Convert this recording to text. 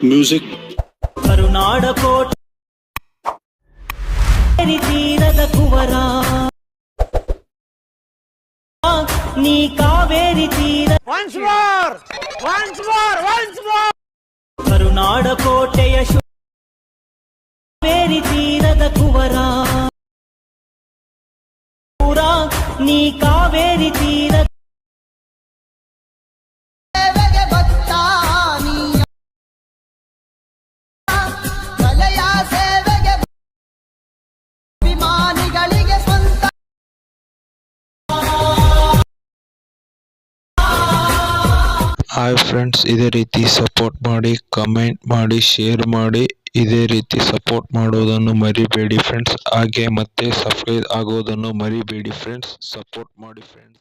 music Karunada కోట తీరద కువరా నీ కావేరి తీర once more once more once more Karunada కోటయ వేరి తీరద కువరా నీ కావేరి తీర ಹಾಯ್ ಫ್ರೆಂಡ್ಸ್, ಇದೇ ರೀತಿ ಸಪೋರ್ಟ್ ಮಾಡಿ ಕಮೆಂಟ್ ಮಾಡಿ ಶೇರ್ ಮಾಡಿ, ಇದೇ ರೀತಿ ಸಪೋರ್ಟ್ ಮಾಡೋದನ್ನು ಮರಿಬೇಡಿ ಫ್ರೆಂಡ್ಸ್ ಹಾಗೆ ಮತ್ತೆ ಸಬ್ಸ್ಕ್ರೈಬ್ ಆಗೋದನ್ನು ಮರಿಬೇಡಿ ಫ್ರೆಂಡ್ಸ್ ಸಪೋರ್ಟ್ ಮಾಡಿ ಫ್ರೆಂಡ್ಸ್